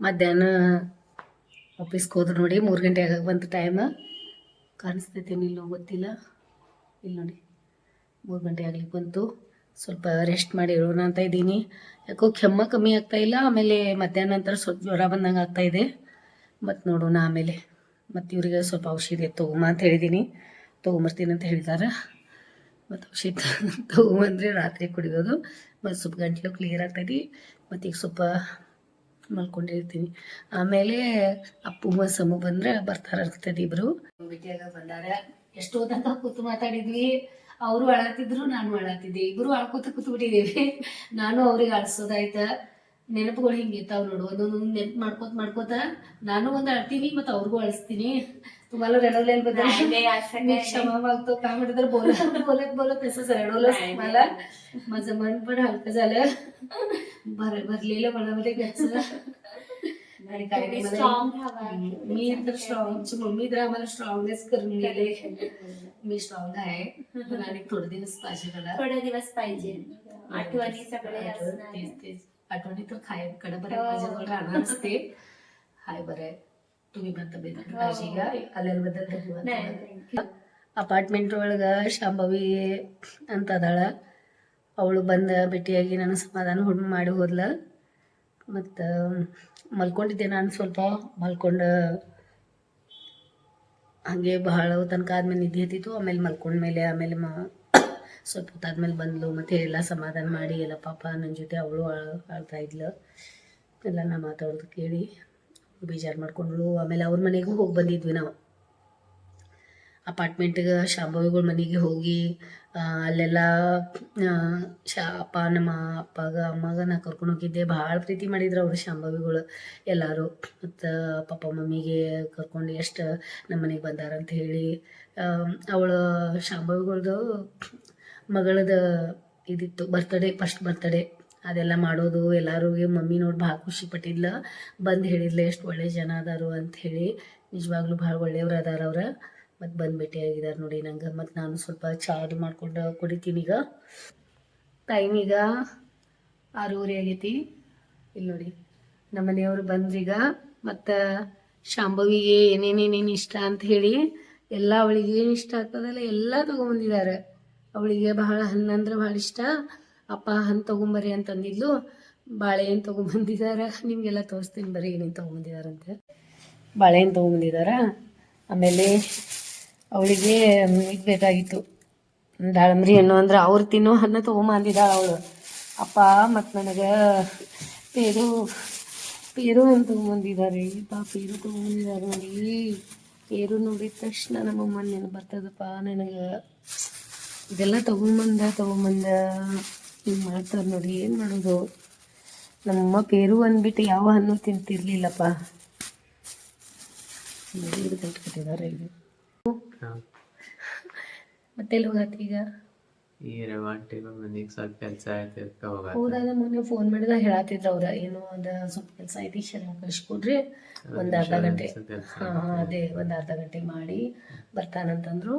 ಮಧ್ಯಾಹ್ನ ಆಫೀಸ್ಗೆ ಹೋದ್ರು ನೋಡಿ, ಮೂರು ಗಂಟೆ ಆಗಾಗ ಬಂತು ಟೈಮ್ ಕಾಣಿಸ್ತೈತೆ ಇಲ್ಲೋ ಗೊತ್ತಿಲ್ಲ. ಇಲ್ಲಿ ನೋಡಿ, ಮೂರು ಗಂಟೆ ಆಗ್ಲಿಕ್ಕೆ ಬಂತು. ಸ್ವಲ್ಪ ರೆಸ್ಟ್ ಮಾಡಿ ಇರೋಣ ಅಂತ ಇದ್ದೀನಿ. ಯಾಕೋ ಕೆಮ್ಮ ಕಮ್ಮಿ ಆಗ್ತಾ ಇಲ್ಲ, ಆಮೇಲೆ ಮಧ್ಯಾಹ್ನ ನಂತರ ಸ್ವಲ್ಪ ಜ್ವರ ಬಂದಂಗೆ ಆಗ್ತಾ ಇದೆ. ಮತ್ತು ನೋಡೋಣ ಆಮೇಲೆ. ಮತ್ತು ಇವರಿಗೆ ಸ್ವಲ್ಪ ಔಷಧಿ ತೊಗೊಂಬ ಅಂತ ಹೇಳಿದ್ದೀನಿ. ತೊಗೊಂಬರ್ತೀನಿ ಅಂತ ಹೇಳಿದ್ದಾರೆ ಮತ್ತು ಔಷಧಿ ತೊಗೊಂಬಂದರೆ ರಾತ್ರಿ ಕುಡಿಯೋದು. ಮತ್ತು ಸ್ವಲ್ಪ ಗಂಟ್ಲು ಕ್ಲಿಯರ್ ಆಗ್ತೈತಿ. ಮತ್ತು ಈಗ ಸ್ವಲ್ಪ ಮಲ್ಕೊಂಡಿರ್ತೀನಿ. ಆಮೇಲೆ ಅಪ್ಪು ಸಮ ಬಂದ್ರೆ ಬರ್ತಾರೆ ಇರ್ತದೆ ಇಬ್ರು. ಭೇಟಿಯಾಗ ಬಂದಾರ. ಎಷ್ಟೋ ತನಕ ಕೂತು ಮಾತಾಡಿದ್ವಿ. ಅವರು ಅಳತಿದ್ರು ನಾನು ಅಳತಿದ್ದೆ ಇಬ್ರು ಅಳ್ಕೋತ ಕೂತು ಬಿಟ್ಟಿದ್ದೀವಿ ನಾನು ಅವ್ರಿಗೆ ಅಳ್ಸೋದಾಯ್ತ. ನೆನಪುಗಳು ಹಿಂಗಿರ್ತಾವ ನೋಡು. ಒಂದೊಂದೊಂದು ನೆನಪು ಮಾಡ್ಕೋತ ಮಾಡ್ಕೋತ ನಾನು ಒಂದು ಅಳ್ತೀನಿ ಮತ್ತು ಅವ್ರಿಗೂ ಅಳಿಸ್ತೀನಿ. तुम्हाला रडवलेलं बद्दल नाही, असं मी क्षमा मागतो. का म्हणते तर बोलत बोलत बोलत तसंच रडवलं नाही, मला. माझं मन पण हलकं झालं भर भरलेलं मनामध्ये गच्च आणि काय स्ट्रॉंग मी तर स्ट्रॉंगची मम्मी तर आम्हाला स्ट्रॉंगच करून गेले. मी स्ट्रॉंग आहे. पण आणि थोडे दिवस पाहिजे मला. थोडे दिवस पाहिजे. आठवणी सगळे तेच तेच. आठवणी तर खायकडे बरं हो. माझ्याजवळ राहणार असते हाय बरं आहे. तुम्ही पण तब्येत काळजी घ्या आल्याबद्दल धन्यवाद नाही तुम्हाला. thank you. ಅಪಾರ್ಟ್ಮೆಂಟ್ ಒಳಗೆ ಶಾಂಭವಿ ಅಂತ ಅದಾಳ ಅವಳು ಬಂದ ಭೇಟಿಯಾಗಿ ನಾನು ಸಮಾಧಾನ ಹುಣ್ಣು ಮಾಡಿ ಹೋದ್ಲ ಮತ್ತು ಮಲ್ಕೊಂಡಿದ್ದೆ ನಾನು ಸ್ವಲ್ಪ ಮಲ್ಕೊಂಡು ಹಾಗೆ ಬಹಳ ತನಕ ಆದ್ಮೇಲೆ ನಿದ್ದೆ ಹತ್ತಿತ್ತು ಆಮೇಲೆ ಮಲ್ಕೊಂಡ್ಮೇಲೆ ಆಮೇಲೆ ಮ ಸ್ವಲ್ಪ ಹೊತ್ತಾದ್ಮೇಲೆ ಬಂದ್ಲು ಮತ್ತು ಎಲ್ಲ ಸಮಾಧಾನ ಮಾಡಿ ಎಲ್ಲ ಪಾಪ ನನ್ನ ಜೊತೆ ಅವಳು ಆಳ್ತಾ ಇದ್ಲು ಎಲ್ಲ ನಾ ಮಾತಾಡೋದು ಕೇಳಿ ಬೇಜಾರು ಮಾಡ್ಕೊಂಡ್ರು. ಆಮೇಲೆ ಅವ್ರ ಮನೆಗೂ ಹೋಗಿ ಬಂದಿದ್ವಿ ನಾವು. ಅಪಾರ್ಟ್ಮೆಂಟ್ಗೆ ಶಾಂಭವಿಗಳ ಮನೆಗೆ ಹೋಗಿ ಅಲ್ಲೆಲ್ಲ ಶಾ, ಅಪ್ಪ, ನಮ್ಮ ಅಪ್ಪಗ, ಅಮ್ಮಗ ನಾ ಕರ್ಕೊಂಡು ಹೋಗಿದ್ದೆ. ಭಾಳ ಪ್ರೀತಿ ಮಾಡಿದ್ರು ಅವರು ಶಾಂಭವಿಗಳು ಎಲ್ಲರೂ. ಮತ್ತು ಪಪ್ಪ ಮಮ್ಮಿಗೆ ಕರ್ಕೊಂಡು ಎಷ್ಟು ನಮ್ಮ ಮನೆಗೆ ಬಂದಾರ ಅಂತ ಹೇಳಿ ಅವಳು ಶಾಂಭವಿಗಳ್ದು ಮಗಳದ ಇದಿತ್ತು ಬರ್ತಡೇ ಫಸ್ಟ್ ಬರ್ತಡೇ ಅದೆಲ್ಲ ಮಾಡೋದು ಎಲ್ಲರೂ ಮಮ್ಮಿ ನೋಡಿ ಭಾಳ ಖುಷಿ ಪಟ್ಟಿದ್ಲ. ಬಂದು ಹೇಳಿದ್ಲ ಎಷ್ಟು ಒಳ್ಳೆ ಜನ ಅದಾರು ಅಂತ ಹೇಳಿ. ನಿಜವಾಗ್ಲೂ ಭಾಳ ಒಳ್ಳೆಯವ್ರು ಅದಾರ ಅವ್ರ. ಮತ್ತು ಬಂದು ಭೇಟಿಯಾಗಿದ್ದಾರೆ ನೋಡಿ ನಂಗೆ. ಮತ್ತು ನಾನು ಸ್ವಲ್ಪ ಚಾದು ಮಾಡ್ಕೊಂಡು ಕುಡಿತೀನಿ ಈಗ. ಟೈಮ್ ಈಗ ಆರೂವರೆ ಆಗೈತಿ. ಇಲ್ಲಿ ನೋಡಿ ನಮ್ಮ ಮನೆಯವರು ಬಂದ್ರೀಗ ಮತ್ತು ಶಾಂಭವಿಗೆ ಏನೇನೇನೇನು ಇಷ್ಟ ಅಂತ ಹೇಳಿ ಎಲ್ಲ ಅವಳಿಗೆ ಏನು ಇಷ್ಟ ಆಗ್ತದಲ್ಲ ಎಲ್ಲ ತೊಗೊಂಬಂದಿದ್ದಾರೆ ಅವಳಿಗೆ ಬಹಳ ಹಣ್ಣಂದ್ರೆ ಭಾಳ ಇಷ್ಟ. ಅಪ್ಪ ಹಣ್ಣು ತೊಗೊಂಬರ್ರಿ ಅಂತಂದಿದ್ಲು ಬಾಳೆಹಣ್ಣು ತೊಗೊಂಬಂದಿದ್ದಾರೆ ನಿಮಗೆಲ್ಲ ತೋರಿಸ್ತೀನಿ ಬರೀ ಏನೇನು ತೊಗೊಂಬಂದಿದ್ದಾರಂತೆ ಬಾಳೆಹಣ್ಣು ತೊಗೊಂಬಂದಿದ್ದಾರೆ ಆಮೇಲೆ ಅವಳಿಗೆ ಇದು ಬೇಕಾಗಿತ್ತು. ದಾಳಂಬ್ರಿ ಹಣ್ಣು ಅಂದ್ರೆ ಅವ್ರು ತಿನ್ನೋ ಹಣ್ಣು ತೊಗೊಂಬಂದಿದ್ದಾಳೆ ಅವಳು. ಅಪ್ಪ ಮತ್ತು ನನಗೆ ಪೇರು ಪೇರು ಅಂತ ತೊಗೊಂಬಂದಿದ್ದಾರೆ ಪಾ ಪೇರು ತೊಗೊಂಬಂದಿದ್ದಾರೆ ನೋಡಿ. ಪೇರು ನೋಡಿದ ತಕ್ಷಣ ನಮ್ಮಮ್ಮ ನೆನಪು ಬರ್ತದಪ್ಪ ನನಗೆ. ಇದೆಲ್ಲ ತೊಗೊಂಬಂದ ತೊಗೊಂಬಂದ. ಹಿಂಗೆ ಮಾಡ್ತಾರೆ ನೋಡಿ ಏನು ಮಾಡೋದು? ನಮ್ಮಮ್ಮ ಪೇರು ಅಂದ್ಬಿಟ್ಟು ಯಾವ ಹಣ್ಣು ತಿಂತಿರ್ಲಿಲ್ಲಪ್ಪ. ಕಟ್ಟಿದ್ದಾರೆ ಇದು ಮತ್ತೆ ಹೋಗತ್ತಿ ಈಗ? ಸ್ವಲ್ಪ ಕೆಲಸ ಆಯ್ತು ಹೌದಾಗ ಮೊನ್ನೆ ಫೋನ್ ಮಾಡಿದಾಗ ಹೇಳತ್ತಿದ್ರು ಅವ್ರ ಏನೋ ಒಂದು ಸ್ವಲ್ಪ ಕೆಲಸ ಐತಿ ಶರಣ ಕಳಿಸ್ಕೊಡ್ರಿ. ಒಂದು ಅರ್ಧ ಗಂಟೆ. ಹಾಂ ಅದೇ ಒಂದು ಅರ್ಧ ಗಂಟೆ ಮಾಡಿ ಬರ್ತಾನಂತಂದ್ರು.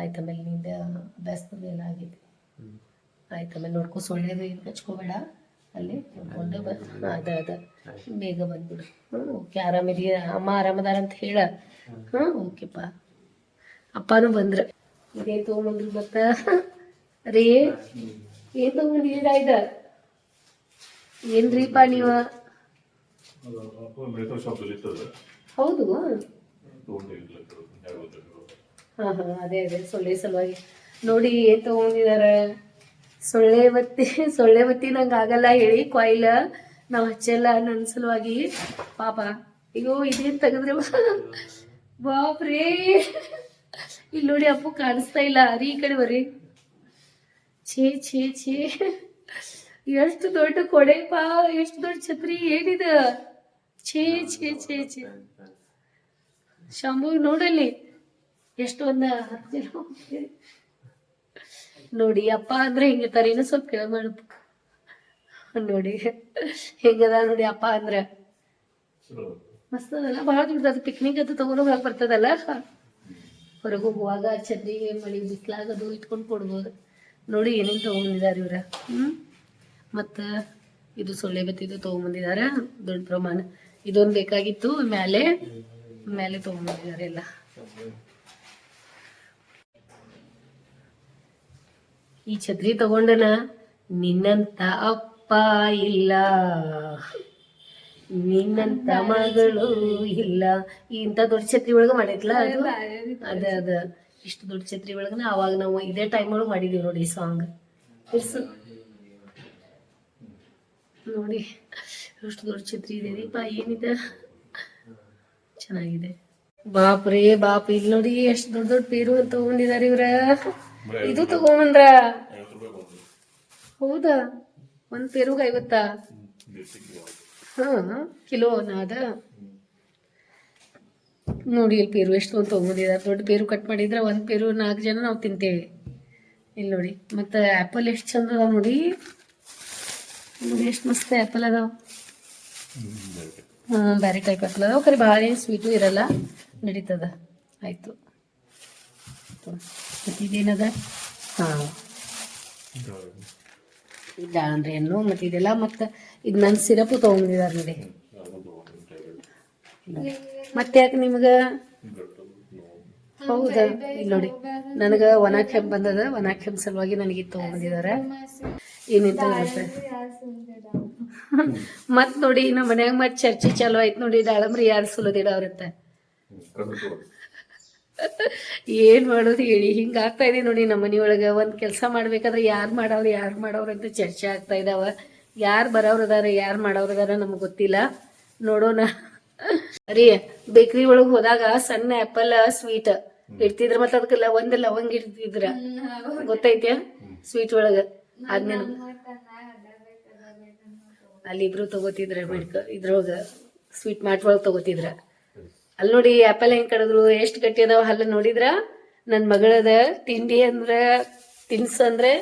ಆಯ್ತು ಆಮೇಲೆ ನಿಂದ ಅಭ್ಯಾಸದ ಎಲ್ಲ ಆಗೈತಿ ಆಯ್ತು ಆಮೇಲೆ ನೋಡ್ಕೊ ಸೊಳ್ಳೆದು ಏನು ಹಚ್ಕೋಬೇಡ. ಅಲ್ಲಿ ನೋಡ್ಕೊಂಡು ಅದ ಅದ. ಬೇಗ ಬಂದ್ಬಿಡು. ಹ್ಞೂ ಓಕೆ ಇದೀಯ ಅಮ್ಮ ಆರಾಮದಾರ ಅಂತ ಹೇಳ. ಹಾಂ ಓಕೆಪ್ಪ. ಅಪ್ಪನೂ ಬಂದ್ರ. ಇದೇ ತೊಗೊಂಬಂದ್ರು ಮತ್ತ? ರೀ ಏನ್ ತೊಗೊಂಬಂದಿದ್ದೀರಾ ಇದ? ಏನ್ರೀಪ ನೀವ? ಹೌದು. ಹಾ ಹಾ ಅದೇ ಅದೇ ಸೊಳ್ಳೆ ಸಲುವಾಗಿ. ನೋಡಿ ಏನ್ ತಗೊಂಡಿದಾರ? ಸೊಳ್ಳೆ ಬತ್ತಿ ಸೊಳ್ಳೆ ಬತ್ತಿ ನಂಗೆ ಆಗಲ್ಲ ಹೇಳಿ ಕೊಯ್ಲ. ನಾವು ಹಚ್ಚಲ್ಲ ನನ್ನ ಸಲುವಾಗಿ ಪಾಪ. ಅಯ್ಯೋ, ಇದೇನು ತೆಗೆದ್ರೆ ಬಾಪ್ರೇ. ಇಲ್ಲಿ ನೋಡಿ ಅಪ್ಪು ಕಾಣಿಸ್ತಾ ಇಲ್ಲ. ರೀ ಈ ಕಡೆ ಬರ್ರಿ. ಛೇ ಛೇ ಛೇ. ಎಷ್ಟು ದೊಡ್ಡ ಕೊಡೆಪಾ, ಎಷ್ಟು ದೊಡ್ಡ ಛತ್ರಿ, ಏನಿದ? ಛೇ ಛೇ ಛೇ ಛೇ. ಶಂಭು ನೋಡಲ್ಲಿ. ಎಷ್ಟೊಂದು ಹತ್ತು ಜನ ಹೋಗ್ತೀರಿ. ನೋಡಿ, ಅಪ್ಪ ಅಂದ್ರೆ ಹಿಂಗಿರ್ತಾರೆ ಇನ್ನು ಸ್ವಲ್ಪ ಕೆಳಗೆ ಮಾಡಪ್ಪ ನೋಡಿ, ಹೆಂಗದ ನೋಡಿ ಅಪ್ಪ ಅಂದ್ರೆ. ಮಸ್ತ್ ಅದಲ್ಲ ಭಾಳ ದೊಡ್ಡದು ಪಿಕ್ನಿಕ್ ಅದು ತಗೊಂಡು ಹೋಗಕ್ ಬರ್ತದಲ್ಲ? ಹೊರಗೆ ಹೋಗುವಾಗ ಚಂದಿಗೆ ಮಳಿ ಬಿಸ್ಲಾಗದು ಇಟ್ಕೊಂಡು ಕೊಡ್ಬೋದು. ನೋಡಿ ಏನೇನು ತಗೊಂಡಿದ್ದಾರೆ ಇವ್ರ. ಹ್ಮ್? ಮತ್ತ ಇದು ಸೊಳ್ಳೆ ಬತ್ತಿದು ತೊಗೊಂಬಂದಿದ್ದಾರೆ ದೊಡ್ಡ ಪ್ರಮಾಣ. ಇದೊಂದು ಬೇಕಾಗಿತ್ತು ಮೇಲೆ ಮ್ಯಾಲೆ ತೊಗೊಂಡಿದ್ದಾರೆ ಎಲ್ಲ. ಈ ಛತ್ರಿ ತಗೊಂಡನ ನಿನ್ನಂತ ಅಪ್ಪ ಇಲ್ಲ. ನಿನ್ನಂತ ಮಗಳು ಇಲ್ಲ. ಇಂಥ ದೊಡ್ಡ ಛತ್ರಿ ಒಳಗ ಮಾಡಿದ್ಲಾ ಅದು? ಅದ ಅದ. ಇಷ್ಟು ದೊಡ್ಡ ಛತ್ರಿ ಒಳಗನ ಅವಾಗ ನಾವು ಇದೇ ಟೈಮ್ ಒಳಗೆ ಮಾಡಿದೀವಿ ನೋಡಿ ಈ ಸಾಂಗ್ ಇರ್ಸು ನೋಡಿ ಎಷ್ಟು ದೊಡ್ಡ ಛತ್ರಿ ಇದೆ. ದೀಪ ಏನಿದೆ? ಚೆನ್ನಾಗಿದೆ. ಬಾಪ್ ರೇ ಬಾಪ್ ಇಲ್ಲಿ ನೋಡಿ ಎಷ್ಟು ದೊಡ್ಡ ದೊಡ್ಡ ಪೇರು ಅಂತ ತಗೊಂಡಿದಾರೆ ಇವ್ರ. ಇದು ತಗೊಂಬಂದ್ರ ಹೌದ? ಒಂದ್ ಪೇರುಗ ಐವತ್ತಾ? ಹಾ ಕಿಲೋ ಅದ? ನೋಡಿ ಇಲ್ಲಿ ಪೇರು ಎಷ್ಟು ಅಂತ ತೊಗೊಂಡಿದ್ದಾರೆ ದೊಡ್ಡ ಪೇರು ಕಟ್ ಮಾಡಿದ್ರೆ ಒಂದು ಪೇರು ನಾಲ್ಕು ಜನ ನಾವು ತಿಂತೇವೆ. ಇಲ್ಲಿ ನೋಡಿ ಮತ್ತು ಆ್ಯಪಲ್ ಎಷ್ಟು ಚಂದ ಅದಾವ ನೋಡಿ. ನೋಡಿ ಎಷ್ಟು ಮಸ್ತ್ ಆ್ಯಪಲ್ ಅದಾವ. ಹಾಂ ಬ್ಯಾರೆ ಟೈಪ್ ಆ್ಯಪಲ್ ಅದಾವ. ಖರೆ ಭಾಳ ಏನು ಸ್ವೀಟು ಇರಲ್ಲ. ನಡೀತದ. ಆಯಿತು. ಮತ್ತು ಇದೇನದ ಹಾಂ. ದಾಳಂಬ್ರಿ ಹಣ್ಣು ಮತ್ತು ಇದೆಲ್ಲ ಮತ್ತು ಇದು ನನ್ನ ಸಿರಪು ತೊಗೊಂಡಿದ್ದಾರೆ ನೋಡಿ. ಮತ್ತೆ ಯಾಕೆ ನಿಮ್ಗೆ? ಹೌದಾ? ಇಲ್ಲಿ ನೋಡಿ. ನನಗೆ ಒಣ ಕೆಂಪ್ ಬಂದದ. ಒಣ ಕೆಂಪ್ ಸಲುವಾಗಿ ನನಗೆ ಇದು ತೊಗೊಂಡಿದ್ದಾರೆ ಏನಿಂತ ಮತ್ ನೋಡಿ ನಮ್ಮ ಮನ್ಯಾಗ ಮತ್ತೆ ಚರ್ಚೆ ಚಾಲು ಆಯ್ತು ನೋಡಿ. ದಾಳಂಬ್ರಿ ಯಾರು ಸುಲದಿಡವ್ರತ್ತ? ಏನ್ ಮಾಡೋದು ಹೇಳಿ? ಹಿಂಗ ಆಗ್ತಾ ಇದೆ ನೋಡಿ ನಮ್ಮ ಮನೆಯೊಳಗೆ. ಒಂದ್ ಕೆಲಸ ಮಾಡ್ಬೇಕಾದ್ರೆ ಯಾರು ಮಾಡವ್ರು ಯಾರು ಮಾಡವ್ರು ಅಂತ ಚರ್ಚೆ ಆಗ್ತಾ ಇದಾವ. ಯಾರು ಬರೋರು ಯಾರು ಮಾಡೋರು ಅದಾರ ನಮ್ಗೆ ಗೊತ್ತಿಲ್ಲ. ನೋಡೋಣ. ಅರಿ, ಬೇಕ್ರಿ ಒಳಗ್ ಹೋದಾಗ ಸಣ್ಣ ಆಪಲ್, ಸ್ವೀಟ್ ಇಡ್ತಿದ್ರ ಮತ್ತ ಅದಕ್ಕೆ ಒಂದ್ ಲವಂಗ ಇಡ್ತಿದ್ರ. ಗೊತ್ತೈತ್ಯಾ? ಸ್ವೀಟ್ ಒಳಗ. ಆದ್ಮೇಲೆ ಅಲ್ಲಿ ಇಬ್ರು ತಗೋತಿದ್ರ ಮೆಡ್ಕ ಇದ್ರೊಳಗ ಸ್ವೀಟ್ ಮಾರ್ಟ್ ಒಳಗ್ ತಗೋತಿದ್ರ. ಅಲ್ಲಿ ನೋಡಿ ಆಪಲ್ ಹೆಂಗ್ ಕಡಿದ್ರು, ಎಷ್ಟು ಗಟ್ಟಿ ಅದಾವ ಹಲ್ಲು ನೋಡಿದ್ರ? ನನ್ನ ಮಗಳದ ತಿಂಡಿ ಅಂದ್ರ, ತಿನ್ಸ ಅಂದ್ರೆ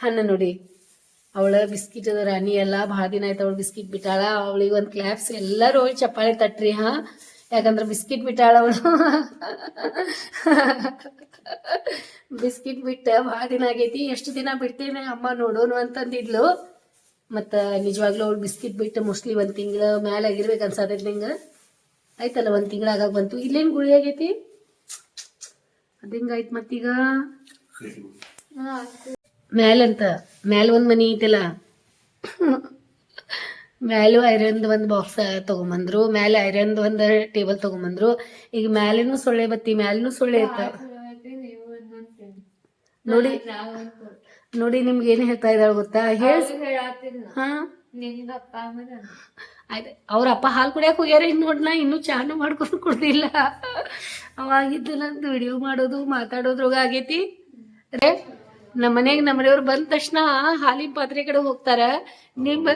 ಹಣ್ಣು ನೋಡಿ. ಅವಳ ಬಿಸ್ಕಿಟ್ ಅದ ರಾಣಿ ಎಲ್ಲ ಭಾಳ ದಿನ ಆಯ್ತು ಅವಳು ಬಿಸ್ಕಿಟ್ ಬಿಟ್ಟಾಳ. ಅವಳಿಗೆ ಒಂದು ಕ್ಲಾಪ್ಸ್ ಎಲ್ಲರೂ ಹೋಗಿ ಚಪ್ಪಾಳೆ ತಟ್ರಿ, ಹಾ? ಯಾಕಂದ್ರೆ ಬಿಸ್ಕಿಟ್ ಬಿಟ್ಟಾಳ ಅವಳು. ಬಿಸ್ಕಿಟ್ ಬಿಟ್ಟ ಭಾಳ ದಿನ ಆಗೈತಿ. ಎಷ್ಟು ದಿನ ಬಿಡ್ತೇನೆ ಅಮ್ಮ ನೋಡೋನು ಅಂತಂದಿದ್ಲು. ಮತ್ತ ನಿಜವಾಗ್ಲೂ ಅವಳು ಬಿಸ್ಕಿಟ್ ಬಿಟ್ಟು ಮೋಸ್ಟ್ಲಿ ಒಂದು ತಿಂಗಳ ಮ್ಯಾಲ ಆಗಿರ್ಬೇಕು ಅನ್ಸತೈತಿ ನಿಂಗೆ. ಆಯ್ತಲ್ಲ ಒಂದು ತಿಂಗಳಾಗ ಬಂತು. ಇಲ್ಲೇನ್ ಗುಳಿ ಆಗೈತಿ? ಅದು ಹೆಂಗಾಯ್ತು ಮತ್ತೀಗ? ಮ್ಯಾಲಂತ. ಮ್ಯಾಲ ಒಂದ್ ಮನಿ ಐತಲ್ಲ. ಮ್ಯಾಲೂ ಐರನ್ದು ಒಂದ್ ಬಾಕ್ಸ್ ತಗೊಂಬಂದ್ರು. ಮ್ಯಾಲೆ ಐರನ್ದು ಒಂದು ಟೇಬಲ್ ತಗೊಂಬಂದ್ರು. ಈಗ ಮ್ಯಾಲೇನು ಸೊಳ್ಳೆ ಬತ್ತಿ ಮ್ಯಾಲೂ ಸೊಳ್ಳೆ ಇರ್ತಾವ ನೋಡಿ ನೋಡಿ ನಿಮ್ಗೆ ಏನು ಹೇಳ್ತಾ ಇದ್ದಾಳೆ ಗೊತ್ತಾ? ಹೇಳಿ ಹಾ? ಆಯ್ತು, ಅವ್ರ ಅಪ್ಪ ಹಾಲು ಕುಡಿಯಕ್ಕೆ ಹೋಗ್ಯಾರ ಇನ್ನು ನಾ ಇನ್ನೂ ಚಾನು ಮಾಡ್ಕೊಂಡು ಕುಡ್ದಿಲ್ಲ. ಅವಾಗಿದ್ದು ನಂದು ವಿಡಿಯೋ ಮಾಡೋದು ಮಾತಾಡೋದ್ರೊಳಗೆ ಆಗೈತಿ. ರೇ ನಮ್ಮ ಮನೆಗೆ ನಮ್ಮ ಮನೆಯವ್ರು ಬಂದ ತಕ್ಷಣ ಹಾಲಿನ ಪಾತ್ರೆ ಕಡೆ ಹೋಗ್ತಾರ. ನಿಮ್ಮ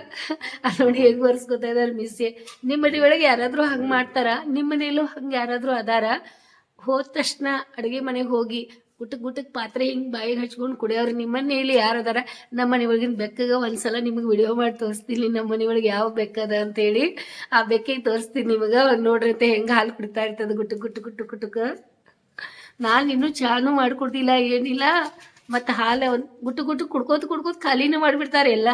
ನೋಡಿ ಹೇಗೆ ಬರ್ಸ್ಕೊತಾ ಇದಾರೆ ಮಿಸ್ಸಿ. ನಿಮ್ಮ ಮನೆ ಒಳಗೆ ಯಾರಾದರೂ ಹಂಗೆ ಮಾಡ್ತಾರ, ನಿಮ್ಮ ಮನೆಯಲ್ಲೂ ಹಂಗೆ ಯಾರಾದರೂ ಅದಾರ. ಹೋದ ತಕ್ಷಣ ಅಡುಗೆ ಮನೆಗೆ ಹೋಗಿ ಗುಟಕ್ ಗುಟಕ್ ಪಾತ್ರೆ ಹಿಂಗೆ ಬಾಯಿಗೆ ಹಚ್ಕೊಂಡು ಕುಡಿಯೋರು ನಿಮ್ಮನ್ನ ಇಲ್ಲಿ ಯಾರು ಅದಾರ ನಮ್ಮ ಮನೆ ಒಳಗಿನ ಬೆಕ್ಕಗ ಒಂದ್ಸಲ ನಿಮಗೆ ವಿಡಿಯೋ ಮಾಡಿ ತೋರಿಸ್ತೀನಿ, ನಮ್ಮ ಮನೆ ಒಳಗೆ ಯಾವ ಬೆಕ್ಕದ ಅಂತೇಳಿ ಆ ಬೆಕ್ಕಿಗೆ ತೋರಿಸ್ತೀನಿ ನಿಮಗೆ. ನೋಡ್ರಿ ಅಂತ ಹೆಂಗೆ ಹಾಲು ಕುಡಿತಾ ಇರ್ತದೆ ಗುಟಕ್ ಗುಟು ಗುಟು ಗುಟುಕ. ನಾನು ಇನ್ನೂ ಚಾನು ಮಾಡ್ಕೊಡ್ತಿಲ್ಲ, ಏನಿಲ್ಲ. ಮತ್ತು ಹಾಲು ಒಂದು ಗುಟ್ಟು ಗುಟ್ಟು ಕುಡ್ಕೋತ ಕುಡ್ಕೋತ ಖಾಲಿನೂ ಮಾಡಿಬಿಡ್ತಾರೆ ಎಲ್ಲ.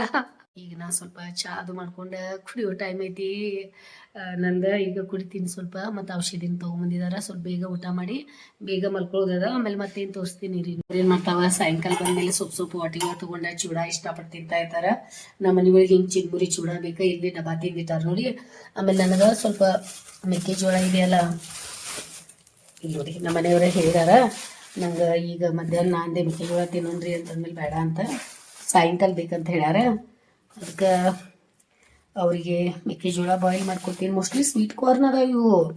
ಈಗ ನಾ ಸ್ವಲ್ಪ ಚಾ ಅದು ಮಾಡ್ಕೊಂಡು ಕುಡಿಯೋ ಟೈಮ್ ಐತಿ. ನಂದ ನಂದು ಈಗ ಕುಡಿತೀನಿ ಸ್ವಲ್ಪ, ಮತ್ತು ಔಷಧಿನ ತೊಗೊಂಬಂದಿದ್ದಾರೆ ಸ್ವಲ್ಪ ಬೇಗ ಊಟ ಮಾಡಿ, ಬೇಗ ಮಲ್ಕೊಳ್ಳೋದದ ಆಮೇಲೆ ಮತ್ತೇನು ತೋರಿಸ್ತೀನಿ ರೀ. ಏನು ಮಾಡ್ತಾವ? ಸಾಯಂಕಾಲ ಬಂದಮೇಲೆ ಸೊಪ್ಪು ಸೊಪ್ಪು ಹೊಟ್ಟಿಗೆ ತೊಗೊಂಡ ಚೂಡ ಇಷ್ಟಪಟ್ಟು ತಿಂತಾ ಇರ್ತಾರೆ. ನಮ್ಮ ಮನೆಗಳಿಗೆ ಹಿಂಗೆ ಚಿನ್ಮುರಿ ಚೂಡ ಬೇಕಾ, ಇಲ್ಲಿ ಡಬ್ಬಾ ತಿಂದಿಟ್ಟಾರೆ ನೋಡಿ. ಆಮೇಲೆ ನನಗೆ ಸ್ವಲ್ಪ ಮೆಕ್ಕೆಜೋಳ ಇದೆಯಲ್ಲ ಇಲ್ಲಿ ನೋಡಿ, ನಮ್ಮ ಮನೆಯವರೇ ಹೇಳಿದಾರ. ನಂಗೆ ಈಗ ಮಧ್ಯಾಹ್ನ ಅಂದೆ ಮೆಕ್ಕೆಜೋಳ ತಿನ್ನೋನ್ರಿ ಅಂತಂದ್ಮೇಲೆ ಬೇಡ ಅಂತ. ಸಾಯಂಕಾಲ ಬೇಕಂತ ಹೇಳ್ಯಾರ. ಅದಕ್ಕೆ ಅವರಿಗೆ ಮೆಕ್ಕೆಜೋಳ ಬಾಯ್ಲ್ ಮಾಡ್ಕೊಡ್ತೀನಿ. ಮೋಸ್ಟ್ಲಿ ಸ್ವೀಟ್ ಕಾರ್ನ್ ಅದ ಇವು.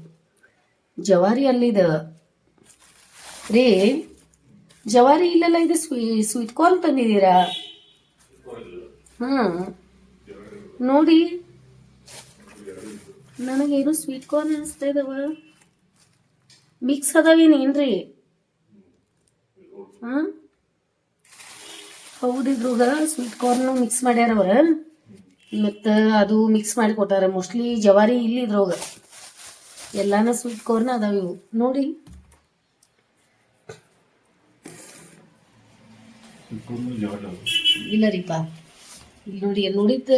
ಜವಾರಿ ಅಲ್ಲಿದ. ರೀ, ಜವಾರಿ ಇಲ್ಲಲ್ಲ ಇದು ಸ್ವೀ ಸ್ವೀಟ್ ಕಾರ್ನ್ ತಂದಿದ್ದೀರಾ? ಹಾಂ ನೋಡಿ. ನನಗೇನು ಸ್ವೀಟ್ ಕಾರ್ನ್ ಅನಿಸ್ತಾ ಇದಾವ? ಮಿಕ್ಸ್ ಅದಾವೇನೇನ್ರಿ ಹಾಂ ಹೌದಿದ್ರುಗ ಸ್ವೀಟ್ ಕಾರ್ನ್ ಮಿಕ್ಸ್ ಮಾಡ್ಯಾರ ಅವ್ರ. ಮತ್ತು ಅದು ಮಿಕ್ಸ್ ಮಾಡಿ ಕೊಟ್ಟಾರ. ಮೋಸ್ಟ್ಲಿ ಜವಾರಿ ಇಲ್ಲಿ ಇದ್ರಾಗ. ಎಲ್ಲಾನ ಸ್ವೀಟ್ ಕಾರ್ನ್ ಅದಾವ ಇವು. ನೋಡಿ. ಇಲ್ಲ ರೀಪ ಇಲ್ಲಿ ನೋಡಿ ನೋಡಿದ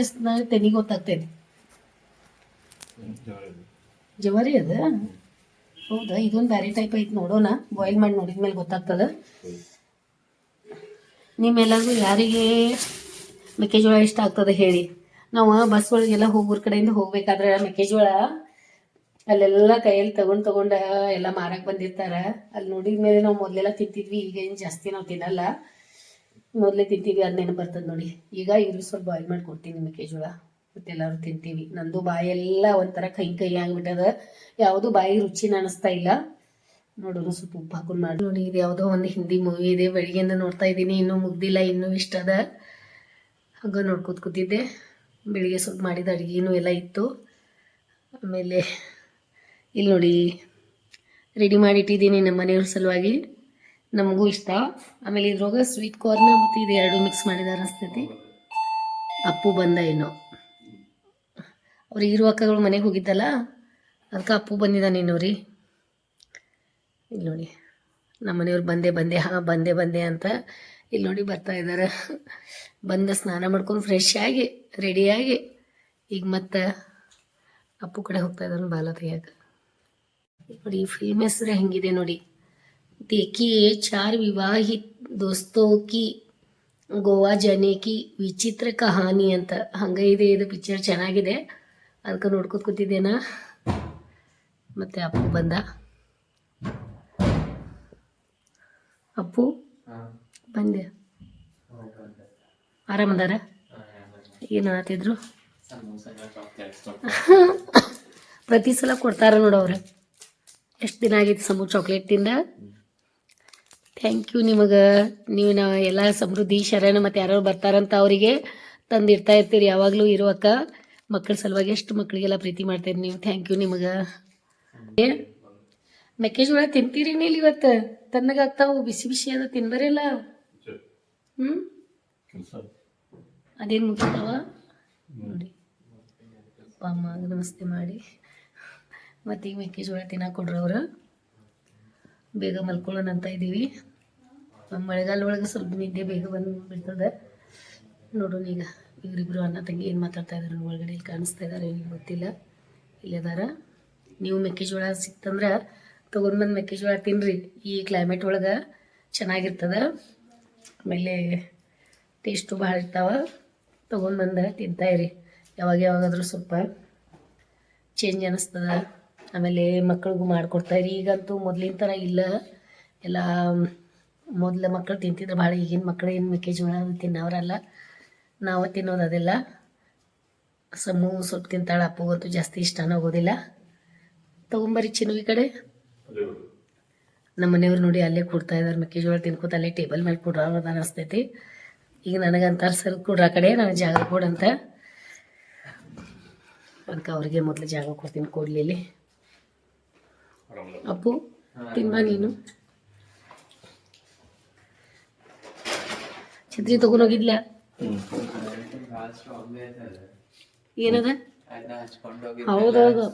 ತೆನಿ ಗೊತ್ತಾಗ್ತೈತಿ. ಜವಾರಿ ಅದ? ಹೌದಾ? ಇದೊಂದು ಬ್ಯಾರೆ ಟೈಪ್ ಐತಿ ನೋಡೋಣ. ಬಾಯ್ಲ್ ಮಾಡಿ ನೋಡಿದ್ಮೇಲೆ ಗೊತ್ತಾಗ್ತದ. ನಿಮ್ಮೆಲ್ಲರಿಗೂ ಯಾರಿಗೆ ಮೆಕ್ಕೆಜೋಳ ಇಷ್ಟ ಆಗ್ತದೆ ಹೇಳಿ. ನಾವು ಬಸ್ ಒಳಗೆಲ್ಲ ಹೋಗೋರ್ ಕಡೆಯಿಂದ ಹೋಗ್ಬೇಕಾದ್ರೆ ಮೆಕ್ಕೆಜೋಳ ಅಲ್ಲೆಲ್ಲ ಕೈಯಲ್ಲಿ ತಗೊಂಡ್ ತಗೊಂಡ ಎಲ್ಲ ಮಾರಕ್ ಬಂದಿರ್ತಾರ. ಅಲ್ಲಿ ನೋಡಿದ ಮೇಲೆ ನಾವು ಮೊದಲೆಲ್ಲ ತಿಂತಿದ್ವಿ, ಈಗ ಏನು ಜಾಸ್ತಿ ನಾವು ತಿನ್ನಲ್ಲ. ಮೊದಲೇ ತಿಂತೀವಿ ಅದು ನೆನಪು ಬರ್ತದೆ ನೋಡಿ. ಈಗ ಇವ್ರಿಗೆ ಸ್ವಲ್ಪ ಬಾಯ್ಲ್ ಮಾಡಿ ಕೊಡ್ತೀನಿ ಮೆಕ್ಕೆಜೋಳ. ಮತ್ತೆಲ್ಲರೂ ತಿಂತೀವಿ. ನಂದು ಬಾಯೆಲ್ಲ ಒಂಥರ ಕೈ ಕೈ ಆಗ್ಬಿಟ್ಟದ. ಯಾವುದು ಬಾಯಿ ರುಚಿನ ಅನಿಸ್ತಾ ಇಲ್ಲ. ನೋಡೋಣ ಸ್ವಲ್ಪ ಉಪ್ಪು ಹಾಕೊಂಡು ಮಾಡಿ. ನೋಡಿ ಇದು ಯಾವುದೋ ಒಂದು ಹಿಂದಿ ಮೂವಿ ಇದೆ ಬೆಳಿಗ್ಗೆಯಿಂದ ನೋಡ್ತಾ ಇದ್ದೀನಿ. ಇನ್ನೂ ಮುಗ್ದಿಲ್ಲ ಇನ್ನೂ ಇಷ್ಟ ಅದ. ಹಂಗೆ ನೋಡ್ಕೊತ ಕೂತಿದ್ದೆ ಬೆಳಿಗ್ಗೆ ಸ್ವಲ್ಪ ಮಾಡಿದ ಅಡುಗೆನೂ ಎಲ್ಲ ಇತ್ತು. ಆಮೇಲೆ ಇಲ್ಲಿ ನೋಡಿ ರೆಡಿ ಮಾಡಿಟ್ಟಿದ್ದೀನಿ ನಮ್ಮ ಮನೆಯವ್ರ ಸಲುವಾಗಿ. ನಮಗೂ ಇಷ್ಟ. ಆಮೇಲೆ ಇದ್ರೊಳಗೆ ಸ್ವೀಟ್ ಕಾರ್ನ್ ಮತ್ತು ಇದು ಎರಡು ಮಿಕ್ಸ್ ಮಾಡಿದಾರೆ ಅನಿಸ್ತೈತಿ. ಅಪ್ಪು ಬಂದ ಏನೋ. ಅವ್ರು ಇರುವ ಅಕ್ಕಗಳು ಮನೆಗೆ ಹೋಗಿದ್ದಲ್ಲ ಅದಕ್ಕೆ ಅಪ್ಪು ಬಂದಿದ್ದಾನೆ ಇನ್ನೂ ರೀ ಇಲ್ಲಿ ನೋಡಿ ನಮ್ಮ ಮನೆಯವ್ರು ಬಂದೆ ಬಂದೆ, ಹಾಂ, ಬಂದೆ ಬಂದೆ ಅಂತ ಇಲ್ಲಿ ನೋಡಿ ಬರ್ತಾ ಇದ್ದಾರೆ ಬಂದು ಸ್ನಾನ ಮಾಡ್ಕೊಂಡು ಫ್ರೆಶ್ ಆಗಿ ರೆಡಿಯಾಗಿ ಈಗ ಮತ್ತೆ ಅಪ್ಪು ಕಡೆ ಹೋಗ್ತಾ ಇದ್ದಾನೆ ಬಾಲ ತೆಗಿಯಕ್ಕೆ ನೋಡಿ, ಈ ಫಿಲ್ಮ್ ಹೆಸರು ಹೆಂಗಿದೆ ನೋಡಿ. ದೇಖಿಯೇ ಚಾರ್ ವಿವಾಹಿ ದೋಸ್ತೋ ಕಿ, ಗೋವಾ ಜನೇಕಿ ವಿಚಿತ್ರ ಕಹಾನಿ ಅಂತ. ಹಂಗ ಇದೆ, ಇದು ಪಿಕ್ಚರ್ ಚೆನ್ನಾಗಿದೆ. ಅದಕ್ಕೆ ನೋಡ್ಕೊತ ಕೂತಿದ್ದೇನಾ. ಮತ್ತೆ ಅಪ್ಪು ಬಂದ. ಅಪ್ಪು? ಬಂದೆ. ಆರಾಮದಾರ ಏನು ಆತಿದ್ರು? ಪ್ರತಿ ಸಲ ಕೊಡ್ತಾರ ನೋಡವ್ರೆ ಎಷ್ಟು ದಿನ ಆಗೈತೆ ಸಮೂ ಚಾಕ್ಲೇಟ್ ತಿಂದ? ಥ್ಯಾಂಕ್ ಯು ನಿಮಗೆ. ನೀವು ನಾ ಎಲ್ಲ ಸಮೃದ್ಧಿ ಶರಣ ಮತ್ತು ಯಾರು ಬರ್ತಾರಂತ ಅವರಿಗೆ ತಂದಿರ್ತಾ ಇರ್ತೀರಿ ಯಾವಾಗಲೂ ಇರುವಕ್ಕ. ಮಕ್ಕಳ ಸಲುವಾಗಿ ಎಷ್ಟು ಮಕ್ಕಳಿಗೆಲ್ಲ ಪ್ರೀತಿ ಮಾಡ್ತೀರಿ ನೀವು? ಥ್ಯಾಂಕ್ ಯು ನಿಮಗೆ. ಮೆಕ್ಕೆಜೋಳ ತಿಂತೀರಿ ನೀಲ್ ಇವತ್ತು? ತಣ್ಣಗಾಗ್ತಾವು ಬಿಸಿ ಬಿಸಿ ಅದ ತಿನ್ಬರಿಲ್ಲ? ಹ್ಮ್? ಅದೇನು ಮುಗಿತಾವ? ನೋಡಿ. ಅಪ್ಪ ಅಮ್ಮ ನಮಸ್ತೆ ಮಾಡಿ. ಮತ್ತೆ ಈಗ ಮೆಕ್ಕೆಜೋಳ ತಿನ್ನಕ್ಕೆ ಕೊಡ್ರಿ ಅವ್ರ. ಬೇಗ ಮಲ್ಕೊಳ್ಳೋಣ ಅಂತ ಇದ್ದೀವಿ ಮಳೆಗಾಲ ಒಳಗೆ ಸ್ವಲ್ಪ ನಿದ್ದೆ ಬೇಗ ಬಂದು ಬಿಡ್ತದೆ ನೋಡೋಣ ಈಗ. ಇವರಿಬ್ರು ಅಣ್ಣ ತಂಗಿ ಏನು ಮಾತಾಡ್ತಾ ಇದ್ದಾರೆ ಒಳಗಡೆ ಇಲ್ಲಿ ಕಾಣಿಸ್ತಾ ಇದ್ದಾರೆ ಗೊತ್ತಿಲ್ಲ. ಗೊತ್ತಿಲ್ಲ ಇಲ್ಲದಾರ ನೀವು ಮೆಕ್ಕೆಜೋಳ ಸಿಕ್ತಂದ್ರೆ ತೊಗೊಂಡ್ಬಂದು ಮೆಕ್ಕೆಜೋಳ ತಿನ್ನಿರಿ ಈ ಕ್ಲೈಮೇಟ್ ಒಳಗೆ ಚೆನ್ನಾಗಿರ್ತದೆ. ಆಮೇಲೆ ಟೇಸ್ಟು ಭಾಳ ಇರ್ತಾವ. ತೊಗೊಂಡ್ಬಂದು ತಿಂತಾಯಿರಿ. ಯಾವಾಗ ಯಾವಾಗಾದ್ರೂ ಸ್ವಲ್ಪ ಚೇಂಜ್ ಅನ್ನಿಸ್ತದ ಆಮೇಲೆ ಮಕ್ಳಿಗೂ ಮಾಡಿಕೊಡ್ತಾಯಿರಿ. ಈಗಂತೂ ಮೊದಲಿನ ಥರ ಇಲ್ಲ. ಎಲ್ಲ ಮೊದಲ ಮಕ್ಕಳು ತಿಂತಿದ್ರು. ಭಾಳ ಈಗಿನ ಮಕ್ಕಳು ಏನು ಮೆಕ್ಕೆಜೋಳ ತಿನ್ನೋರಲ್ಲ ನಾವು ತಿನ್ನೋದು ಅದೆಲ್ಲ. ಸಮೂ ಸೊಪ್ಪು ತಿಂತಾಳೆ. ಅಪ್ಪಗಂತೂ ಜಾಸ್ತಿ ಇಷ್ಟನೂ ಆಗೋದಿಲ್ಲ. ತೊಗೊಂಬರಿ ಚಿನ್ನು ಈ ಕಡೆ. ನಮ್ಮ ಮನೆಯವ್ರು ನೋಡಿ ಅಲ್ಲೇ ಕೊಡ್ತಾ ಇದ್ದಾರೆ ಮೆಕ್ಕೆಜೋಳ ತಿನ್ಕೋತ ಅಲ್ಲೇ ಟೇಬಲ್ ಮೇಲೆ ಕೊಡ್ರ ಅನಿಸ್ತೈತಿ. ಈಗ ನನಗಂತಾರ ಸರ್ ಕೊಡ್ರ ಆ ಕಡೆ ನನಗೆ ಜಾಗ ಕೊಡಂತ ಅದಕ್ಕೆ ಅವ್ರಿಗೆ ಮೊದಲು ಜಾಗ ಕೊಡ್ತೀನಿ ಕೊಡ್ಲಿ ಇಲ್ಲಿ ಆರಾಮಲ್ಲ ಅಪ್ಪು ತಿನ್ಬ ನೀನು. ಛತ್ರಿ ತಗೊಂಡೋಗಿದ್ಲ ಏನದ? ಹೌದೌದು.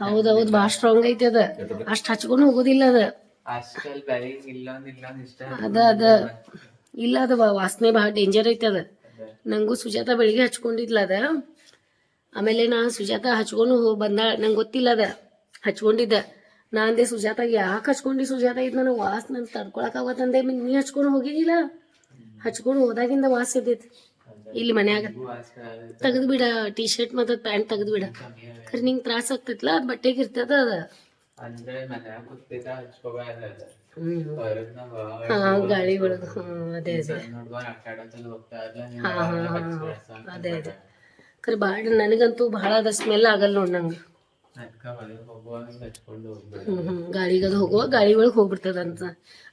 ಹೌದೌದು ಭಾಳ ಸ್ಟ್ರಾಂಗ್ ಐತಿ ಅದ. ಅಷ್ಟು ಹಚ್ಕೊಂಡು ಹೋಗೋದಿಲ್ಲ ಅದ. ಅದ ಅದ. ಇಲ್ಲ ಅದ ವಾಸನೆ ಬಹಳ ಡೇಂಜರ್ ಐತಿ ಅದ. ನಂಗೂ ಸುಜಾತ ಬೆಳಿಗ್ಗೆ ಹಚ್ಕೊಂಡಿದ್ಲ ಅದ. ಆಮೇಲೆ ನಾ ಸುಜಾತ ಹಚ್ಕೊಂಡು ಹೋಗಿ ಬಂದ ನಂಗೆ ಗೊತ್ತಿಲ್ಲ ಅದ. ಹಚ್ಕೊಂಡಿದ್ದ. ನಾ ಅಂದೆ ಸುಜಾತ ಯಾಕೆ ಹಚ್ಕೊಂಡಿ ಸುಜಾತ? ಇದು ನನಗೆ ವಾಸ ನನ್ ತಡ್ಕೊಳಕಾಗತ್ತಂದೆ ನೀ ಹಚ್ಕೊಂಡು ಹೋಗಿದ್ದಿಲ್ಲ. ಹಚ್ಕೊಂಡು ಹೋದಾಗಿಂದ ವಾಸ ಇದ್ದೈತಿ ಇಲ್ಲಿ ಮನ್ಯಾಗ ತೆಗೆದು ಬಿಡ ಟಿ ಶರ್ಟ್ ಮತ್ತು ಪ್ಯಾಂಟ್ ತೆಗೆದು ಬಿಡ ಖರೆ ನಿಂಗೆ ತ್ರಾಸ ಆಗ್ತೈತ್ಲ? ಅದು ಬಟ್ಟೆಗೆ ಇರ್ತದ ಅದ? ಹಾ ಗಾಳಿ ಒಳಗೆ ಹ್ಞೂ ಅದೇ ಅದೇ. ಹಾಂ ಹಾಂ ಹಾಂ ಹಾ ಹಾ ಹಾ ಅದೇ ಅದೇ. ಖರೆ ಭಾಳ ನನಗಂತೂ ಭಾಳ ಅದ ಸ್ಮೆಲ್ ಆಗಲ್ಲ ನೋಡಿ ನಂಗೆ. ಗಾಳಿಗೆ ಅದು ಹೋಗುವ ಗಾಳಿ ಒಳಗೆ ಹೋಗ್ಬಿಡ್ತದ ಅಂತ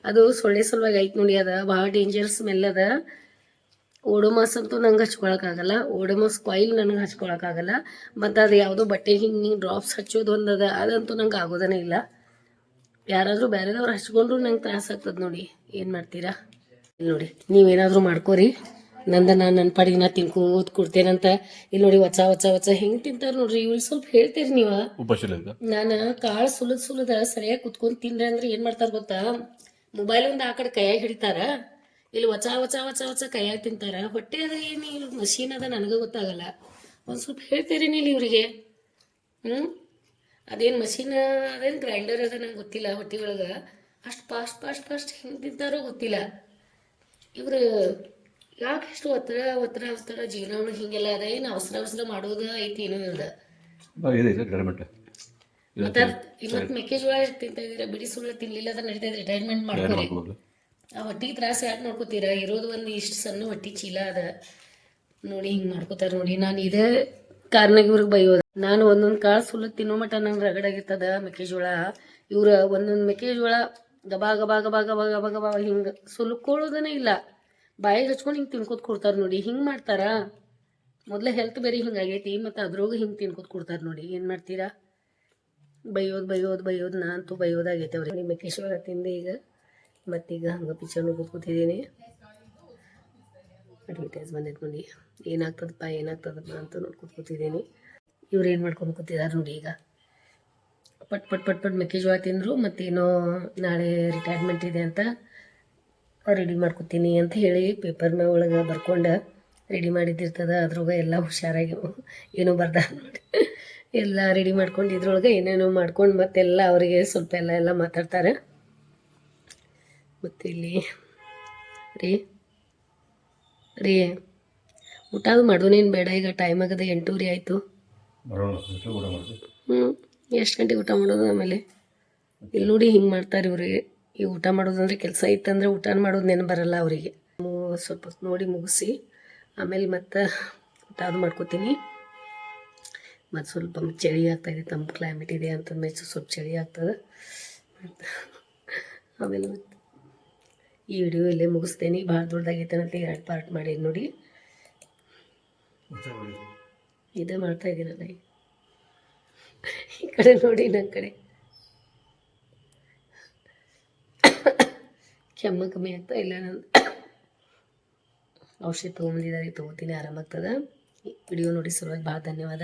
ಅದು ಸೊಳ್ಳೆ ಸಲುವಾಗಿ ಐತೆ ನೋಡಿ ಅದ ಭಾಳ ಡೇಂಜರ್ ಸ್ಮೆಲ್ ಅದ. ಓಡೋಮಾಸ್ ಅಂತೂ ನಂಗೆ ಹಚ್ಕೊಳಕ್ಕಾಗಲ್ಲ. ಓಡೋಮಾಸ್ ಕಾಯಿಲ್ ನನಗೆ ಹಚ್ಕೊಳಕ್ಕಾಗಲ್ಲ. ಮತ್ತು ಅದು ಯಾವುದೋ ಬಟ್ಟೆ ಹಿಂಗೆ ನೀವು ಡ್ರಾಪ್ಸ್ ಹಚ್ಚೋದು ಒಂದು ಅದ ಅದಂತೂ ನಂಗೆ ಆಗೋದನೇ ಇಲ್ಲ. ಯಾರಾದರೂ ಬೇರೆದವ್ರು ಹಚ್ಕೊಂಡ್ರು ನಂಗೆ ತ್ರಾಸ ಆಗ್ತದೆ ನೋಡಿ. ಏನು ಮಾಡ್ತೀರಾ? ಇಲ್ಲಿ ನೋಡಿ ನೀವೇನಾದರೂ ಮಾಡ್ಕೋರಿ. ನಂದ ನಾನು ನನ್ನ ಪಾಡಿಗೆ ನಾ ತಿನ್ಕೋತ ಕೊಡ್ತೇನಂತ. ಇಲ್ಲಿ ನೋಡಿ ವಚ ವಚ ವಚ ಹೆಂಗೆ ತಿಂತಾರೆ ನೋಡ್ರಿ. ಇವ್ರು ಸ್ವಲ್ಪ ಹೇಳ್ತೀರಿ ನೀವು? ನಾನು ಕಾಳು ಸುಲದ ಸುಲದ ಸರಿಯಾಗಿ ಕುತ್ಕೊಂಡು ತಿಂದ್ರೆ ಅಂದ್ರೆ ಏನು ಮಾಡ್ತಾರೆ ಗೊತ್ತಾ? ಮೊಬೈಲ್ ಒಂದು ಆ ಕಡೆ ಕೈಯಾಗಿ ಹಿಡಿತಾರ. ಇಲ್ಲಿ ವಚ ವಚ ವಚ ವಚ ಕೈಯಾಗ ತಿಂತಾರ. ಹೊಟ್ಟೆ ಅದ ಏನು ಇಲ್ಲಿ ಮಷೀನ್ ಅದ ನನಗೆ ಗೊತ್ತಾಗಲ್ಲ. ಒಂದು ಸ್ವಲ್ಪ ಹೇಳ್ತೀರಿ ನೀವು ಇವರಿಗೆ? ಹ್ಞೂ ಅದೇನು ಮಷೀನ್ ಅದೇನು ಗ್ರೈಂಡರ್ ಅದ ನಂಗೆ ಗೊತ್ತಿಲ್ಲ ಹೊಟ್ಟೆ ಒಳಗೆ. ಅಷ್ಟು ಫಾಸ್ಟ್ ಫಾಸ್ಟ್ ಫಾಸ್ಟ್ ಹೆಂಗೆ ತಿಂತಾರೋ ಗೊತ್ತಿಲ್ಲ. ಇವರು ಯಾಕೆ ಇಷ್ಟು ಒತ್ತಡ ಒತ್ತಡ ಒತ್ತಡ ಜೀವನ ಹಿಂಗೆಲ್ಲ ಅದ? ಏನು ಅವಸರ ಅವಸರ ಮಾಡೋದು ಐತಿ ಏನೂ ಇಲ್ಲ ಇವತ್ತು ಮೆಕ್ಕೆಜೋಳ ತಿಂತಾ ಇದ್ದೀರಾ ಬಿಡಿ ಸುಳ್ಳು ತಿನ್ನಲಿಲ್ಲ ಅದ ನಡೀತಾ ಇದೆ ರಿಟೈರ್ಮೆಂಟ್ ಮೊದಲು ಆ ಹೊಟ್ಟಿಗೆ ತ್ರಾಸ ಯಾಕೆ ನೋಡ್ಕೋತೀರಾ ಇರೋದು ಒಂದು ಇಷ್ಟು ಸಣ್ಣ ಹೊಟ್ಟಿ ಚೀಲ ಅದ. ನೋಡಿ ಹಿಂಗೆ ಮಾಡ್ಕೋತಾರೆ ನೋಡಿ. ನಾನು ಇದೇ ಕಾರಣಕ್ಕೆ ಇವ್ರಿಗೆ ಬೈಯೋದು. ನಾನು ಒಂದೊಂದು ಕಾಳು ಸುಳ್ಳು ತಿನ್ನೋ ಮಟ್ಟ ನಂಗೆ ರಗಡಾಗಿರ್ತದ ಮೆಕ್ಕೆಜೋಳ ಇವ್ರ ಒಂದೊಂದು ಮೆಕ್ಕೆಜೋಳ ಗಬಾ ಗಬಾ ಗಬಾ ಗಬಾ ಗಬಾ ಗಬಾ ಹಿಂಗೆ ಸುಲ್ಕೊಳ್ಳೋದನೇ ಇಲ್ಲ. ಬಾಯಿಗೆ ಹಚ್ಕೊಂಡು ಹಿಂಗೆ ತಿನ್ಕೋತ ಕೊಡ್ತಾರೆ ನೋಡಿ. ಹಿಂಗೆ ಮಾಡ್ತಾರಾ? ಮೊದಲೇ ಹೆಲ್ತ್ ಬೇರೆ ಹಿಂಗಾಗೈತಿ ಮತ್ತು ಅದ್ರೊಳಗೆ ಹಿಂಗೆ ತಿನ್ಕೋತ ಕೊಡ್ತಾರೆ ನೋಡಿ. ಏನು ಮಾಡ್ತೀರಾ? ಬೈಯೋದು ಬೈಯೋದು ಬೈಯೋದು ನಾನಂತೂ ಬೈಯೋದಾಗೈತೆ ಅವ್ರಿಗೆ. ಮೆಕ್ಕೆಜೋಳ ತಿಂದೆ ಈಗ. ಮತ್ತೀಗ ಹಂಗೆ ಪಿಚ್ಚರ್ನು ಕೂತ್ಕೊತಿದ್ದೀನಿ ಕೂತಿದ್ದೀನಿ ಅಡ್ವರ್ಟೈಸ್ ಬಂದೈತೆ ನೋಡಿ. ಏನಾಗ್ತದಪ್ಪ ಏನಾಗ್ತದಪ್ಪ ಅಂತ ನೋಡ್ಕೊಂಡು ಕೂತಿದ್ದೀನಿ ಇವ್ರು ಏನು ಮಾಡ್ಕೊಂಡು ಕೂತಿದ್ದಾರೆ ನೋಡಿ ಈಗ. ಪಟ್ ಪಟ್ ಪಟ್ ಪಟ್ ಮೆಕ್ಕೆಜೋಳ ತಿಂದರು, ಮತ್ತೇನೋ ನಾಳೆ ರಿಟೈರ್ಮೆಂಟ್ ಇದೆ ಅಂತ ರೆಡಿ ಮಾಡ್ಕೊತೀನಿ ಅಂತ ಹೇಳಿ ಪೇಪರ್ ಮ್ಯಾಗ ಒಳಗೆ ಬರ್ಕೊಂಡು ರೆಡಿ ಮಾಡಿದ್ದಿರ್ತದೆ. ಅದ್ರೊಳಗ ಎಲ್ಲ ಹುಷಾರಾಗಿ ಏನೋ ಬರ್ದ ನೋಡಿ. ಎಲ್ಲ ರೆಡಿ ಮಾಡ್ಕೊಂಡು ಇದ್ರೊಳಗೆ ಏನೇನೋ ಮಾಡ್ಕೊಂಡು ಮತ್ತೆಲ್ಲ ಅವರಿಗೆ ಸ್ವಲ್ಪ ಎಲ್ಲ ಎಲ್ಲ ಮಾತಾಡ್ತಾರೆ. ಮತ್ತು ಇಲ್ಲಿ ರೀ ರೀ. ಊಟ ಅದು ಮಾಡೋನೇನು ಬೇಡ ಈಗ ಟೈಮ್ ಆಗದೆ ಎಂಟೂವರೆ ಆಯಿತು. ಹ್ಞೂ ಎಷ್ಟು ಗಂಟೆಗೆ ಊಟ ಮಾಡೋದು ಆಮೇಲೆ? ಇಲ್ಲಿ ನೋಡಿ ಹಿಂಗೆ ಮಾಡ್ತಾರೆ ಇವ್ರಿಗೆ ಈ ಊಟ ಮಾಡೋದಂದ್ರೆ ಕೆಲಸ ಇತ್ತಂದ್ರೆ ಊಟ ಮಾಡೋದು ನೆನ ಬರಲ್ಲ ಅವರಿಗೆ. ಸ್ವಲ್ಪ ನೋಡಿ ಮುಗಿಸಿ. ಆಮೇಲೆ ಮತ್ತೆ ಊಟ ಅದು ಮಾಡ್ಕೋತೀನಿ. ಮತ್ತು ಸ್ವಲ್ಪ ಚಳಿ ಆಗ್ತಾಯಿದೆ ತಂಪು ಕ್ಲೈಮೇಟ್ ಇದೆ ಅಂತಂದ್ಮೇಲೆ ಸ್ವಲ್ಪ ಚಳಿ ಆಗ್ತದೆ. ಆಮೇಲೆ ಮತ್ತೆ ಈ ವಿಡಿಯೋ ಇಲ್ಲೇ ಮುಗಿಸ್ತೇನೆ ಭಾಳ ದೊಡ್ಡದಾಗೈತೆ ಅಂತ ಎರಡು ಪಾರ್ಟ್ ಮಾಡಿ ನೋಡಿ. ಇದೇ ಮಾಡ್ತಾ ಇದ್ದೀನಲ್ಲ ಈ ಕಡೆ ನೋಡಿ ನನ್ನ ಕಡೆ. ಕೆಮ್ಮ ಕಮ್ಮಿ ಆಗ್ತಾ ಇಲ್ಲ ನಾನು ಔಷಧಿ ತೊಗೊಂಬಂದಿದ್ದಾರೆ ತೊಗೋತೀನಿ ಆರಾಮಾಗ್ತದೆ. ವಿಡಿಯೋ ನೋಡಿ ಸಲುವಾಗಿ ಭಾಳ ಧನ್ಯವಾದ.